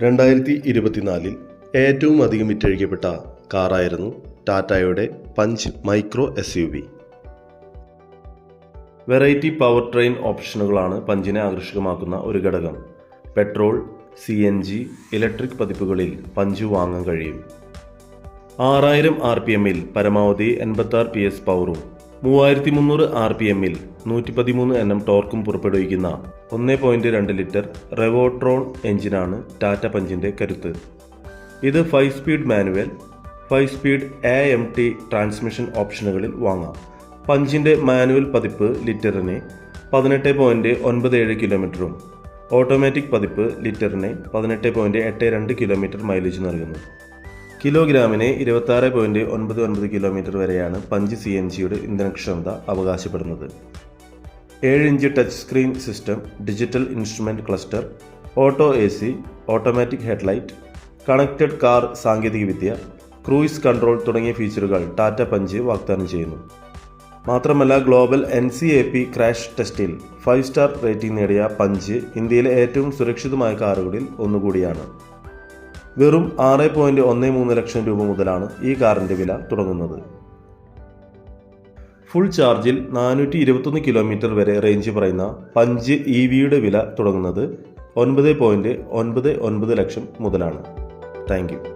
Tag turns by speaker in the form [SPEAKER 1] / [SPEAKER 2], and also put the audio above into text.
[SPEAKER 1] രണ്ടായിരത്തി ഇരുപത്തിനാലിൽ ഏറ്റവും അധികം വിറ്റഴിക്കപ്പെട്ട കാറായിരുന്നു ടാറ്റയുടെ punch micro S U V variety power train ഓപ്ഷനുകളാണ് പഞ്ചിനെ ആകർഷകമാക്കുന്ന ഒരു ഘടകം. Petrol C N G electric പതിപ്പുകളിൽ പഞ്ച് വാങ്ങാൻ കഴിയും. ആറായിരം ആർ പി എമ്മിൽ പരമാവധി എൺപത്തി ആറ് പി എസ് പവറും മൂവായിരത്തി മുന്നൂറ് ആർ പി എമ്മിൽ നൂറ്റി പതിമൂന്ന് എണ്ണം ടോർക്കും പുറപ്പെടുവിക്കുന്ന ഒന്ന് പോയിന്റ് രണ്ട് ലിറ്റർ റെവോട്രോൺ എഞ്ചിനാണ് ടാറ്റ പഞ്ചിന്റെ കരുത്ത്. ഇത് five speed manual five speed A M T transmission ഓപ്ഷനുകളിൽ വാങ്ങാം. പഞ്ചിന്റെ മാനുവൽ പതിപ്പ് ലിറ്ററിന് പതിനെട്ട് പോയിന്റ് ഒൻപത് ഏഴ് കിലോമീറ്ററും ഓട്ടോമാറ്റിക് പതിപ്പ് ലിറ്ററിന് പതിനെട്ട് പോയിന്റ് എട്ട് രണ്ട് കിലോമീറ്റർ മൈലേജ് നൽകുന്നു. കിലോഗ്രാമിന് ഇരുപത്തി ആറ് പോയിന്റ് ഒൻപത് ഒൻപത് കിലോമീറ്റർ വരെയാണ് പഞ്ച് സി എൻ ജിയുടെ ഇന്ധനക്ഷമത അവകാശപ്പെടുന്നത്. ഏഴ് inch touch screen system digital instrument cluster auto A C automatic headlight connected car സാങ്കേതികവിദ്യ ക്രൂയിസ് കൺട്രോൾ തുടങ്ങിയ ഫീച്ചറുകൾ ടാറ്റ പഞ്ച് വാഗ്ദാനം ചെയ്യുന്നു. മാത്രമല്ല global N C A P crash ടെസ്റ്റിൽ ഫൈവ് സ്റ്റാർ റേറ്റിംഗ് നേടിയ പഞ്ച് ഇന്ത്യയിലെ ഏറ്റവും സുരക്ഷിതമായ കാറുകളിൽ ഒന്നുകൂടിയാണ്. വെറും ആറ് പോയിന്റ് ഒന്ന് മൂന്ന് ലക്ഷം രൂപ മുതലാണ് ഈ കാറിന്റെ വില തുടങ്ങുന്നത്. ഫുൾ ചാർജിൽ നാനൂറ്റി ഇരുപത്തൊന്ന് കിലോമീറ്റർ വരെ റേഞ്ച് പറയുന്ന പഞ്ച് ഇ വിയുടെ വില തുടങ്ങുന്നത് ഒൻപത് പോയിന്റ് ഒൻപത് ഒൻപത് ലക്ഷം മുതലാണ്. Thank you.